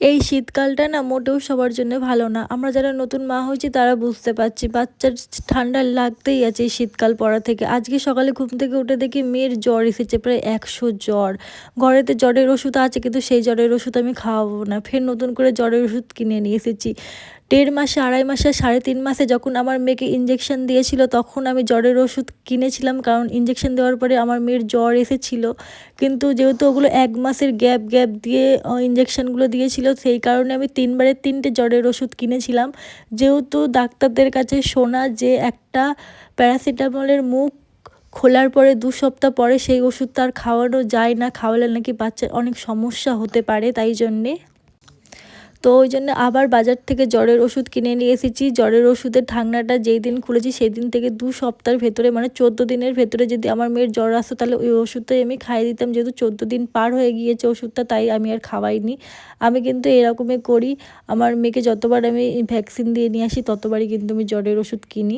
এই শীতকালটা না মোটেও সবার জন্য ভালো না। আমরা যারা নতুন মা হয়েছি, তারা বুঝতে পারছি বাচ্চার ঠান্ডা লাগতেই আছে এই শীতকাল পড়া থেকে। আজকে সকালে ঘুম থেকে উঠে দেখি মেয়ের জ্বর এসেছে, প্রায় একশো জ্বর। ঘরেতে জ্বরের ওষুধ আছে, কিন্তু সেই জ্বরের ওষুধ আমি খাওয়াবো না। ফের নতুন করে জ্বরের ওষুধ কিনে নিয়ে এসেছি। দেড় মাসে, আড়াই মাসে, সাড়ে তিন মাসে যখন আমার মেয়েকে ইঞ্জেকশন দিয়েছিল তখন আমি জ্বরের ওষুধ কিনেছিলাম কারণ ইঞ্জেকশন দেওয়ার পরে আমার মেয়ের জ্বর এসেছিল। কিন্তু যেহেতু ওগুলো এক মাসের গ্যাপ গ্যাপ দিয়ে ইঞ্জেকশনগুলো দিয়েছিল, সেই কারণে আমি তিনবারের তিনটে জ্বরের ওষুধ কিনেছিলাম। যেহেতু ডাক্তারদের কাছে শোনা যে একটা প্যারাসিটামলের মুখ খোলার পরে দু সপ্তাহ পরে সেই ওষুধ তার খাওয়ানো যায় না, খাওয়ালে নাকি বাচ্চার অনেক সমস্যা হতে পারে, তাই জন্যে তো ওই জন্য আবার বাজার থেকে জ্বরের ওষুধ কিনে নিয়ে এসেছি। জ্বরের ওষুধের ঢাকনাটা যেই দিন খুলেছি সেই দিন থেকে দু সপ্তাহের ভেতরে মানে চোদ্দ দিনের ভেতরে যদি আমার মেয়ের জ্বর আসতো তাহলে ওই ওষুধটাই আমি খাইয়ে দিতাম। যেহেতু চোদ্দ দিন পার হয়ে গিয়েছে ওষুধটা, তাই আমি আর খাওয়াইনি। আমি কিন্তু এরকমই করি। আমার মেয়েকে যতবার আমি ভ্যাকসিন দিয়ে নিয়ে আসি, ততবারই কিন্তু আমি জ্বরের ওষুধ কিনি।